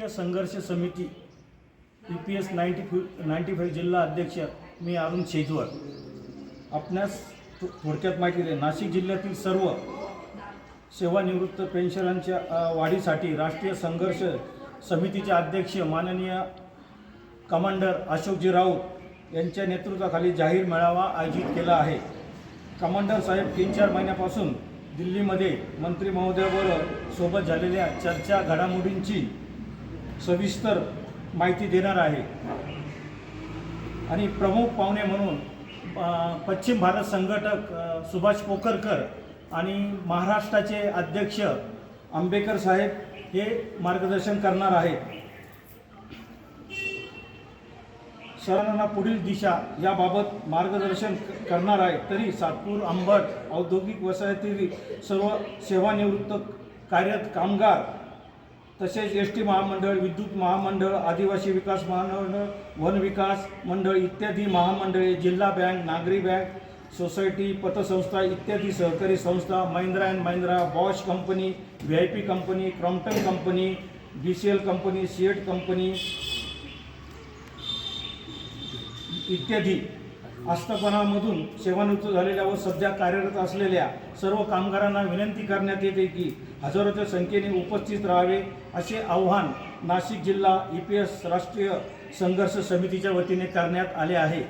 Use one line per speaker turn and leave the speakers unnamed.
राष्ट्रीय संघर्ष समिती E P S ninety five ninety five जिल्हा अध्यक्ष मी अरुण शेजवळ. आपणास थोडक्यात माहिती दे नाशिक जिल्ह्यातील सर्व सेवानिवृत्त पेन्शनांच्या वाढीसाठी राष्ट्रीय संघर्ष समितीचे अध्यक्ष माननीय कमांडर अशोकजी राऊत यांच्या नेतृत्वाखाली जाहीर मेळावा आयोजित केला आहे. कमांडर साहेब तीन चार महिन्यापासून दिल्लीमध्ये मंत्री महोदयाबरोबर सोबत झालेल्या चर्चा घडामोडींची सविस्तर माहिती देणार आहे. आणि प्रमुख पाहुणे म्हणून पश्चिम भारत संघटक सुभाष पोकरकर आणि महाराष्ट्राचे अध्यक्ष आंबेकर साहेब हे मार्गदर्शन करणार आहेत. शहरांना पुढील दिशा याबाबत मार्गदर्शन करणार आहे तरी सातपूर आंबट औद्योगिक वसाहतीतील सर्व सेवानिवृत्त कार्यरत कामगार तसेच एस टी महामंडळ विद्युत महामंडळ आदिवासी विकास महामंडळ वन विकास मंडळ इत्यादी महामंडळे जिल्हा बँक नागरी बँक सोसायटी पतसंस्था इत्यादी सहकारी संस्था Mahindra and Mahindra Bosch company V I P company Crompton company B C L company CEAT company इत्यादी. आस्थापनामधून सेवानिवृत्त झालेल्या व सध्या कार्यरत असलेल्या सर्व कामगारांना विनंती करण्यात येते की हजारोच्या संख्येने उपस्थित राहावे असे आव्हान नाशिक जिल्हा ई पी एस राष्ट्रीय संघर्ष समितीच्या वतीने करण्यात आले आहे.